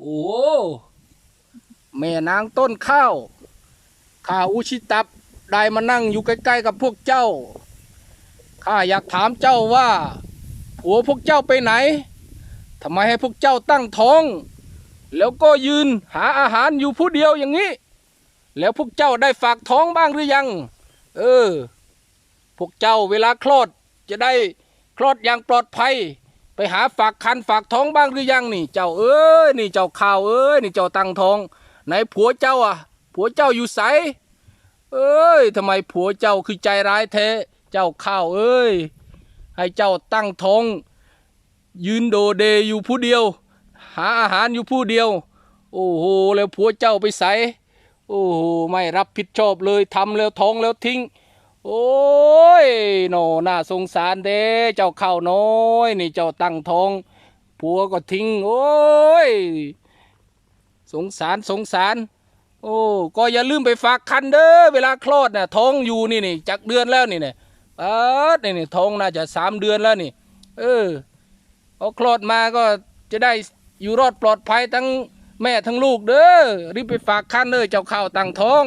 โอ้แม่นางต้นข้าวข้าอุชิตับได้มานั่งอยู่ใกล้ๆกับพวกเจ้าข้าอยากถามเจ้าว่าผัวพวกเจ้าไปไหนทำไมให้พวกเจ้าตั้งท้อง แล้วก็ยืนหาอาหารอยู่ผู้เดียวอย่างนี้ แล้วพวกเจ้าได้ฝากท้องบ้างหรือยัง เออ พวกเจ้าเวลาคลอดจะได้คลอดอย่างปลอดภัย ไปหาฝากคันฝากท้องบ้างหรือยังนี่ เจ้าเอ้ยนี่เจ้าข่าวเอ้ยนี่เจ้าตั้งทองไหนผัวเจ้าอะ ผัวเจ้าอยู่ไสเอ้ยทำไมผัวเจ้าคือใจร้ายแท้เจ้าข้าวเอ้ย ให้เจ้าตั้งท้อง ยืนโดเดอยู่ผู้เดียว หาอาหารอยู่ผู้เดียว โอ้โหแล้วผัวเจ้าไปใสโอ้โหไม่รับผิดชอบเลยทำแล้วท้องแล้วทิ้ง โอ้ โนน่าสงสารเด้เจ้าเข้าน้อยนี่เจ้าตั้งท้องผัวก็ทิ้ง โอ้ย สงสารสงสาร โอ้ก็อย่าลืมไปฝากคันเด้อเวลาคลอดน่ะท้องอยู่นี่นี่จักเดือนแล้วนี่เนี่ยเออนี่นี่ท้องน่าจะสามเดือนแล้วนี่ เออพอคลอดมาก็จะได้อยู่รอดปลอดภัยทั้งแม่ทั้งลูกเด้อรีบไปฝากคันเด้อเจ้าข้าวตั้งท้อง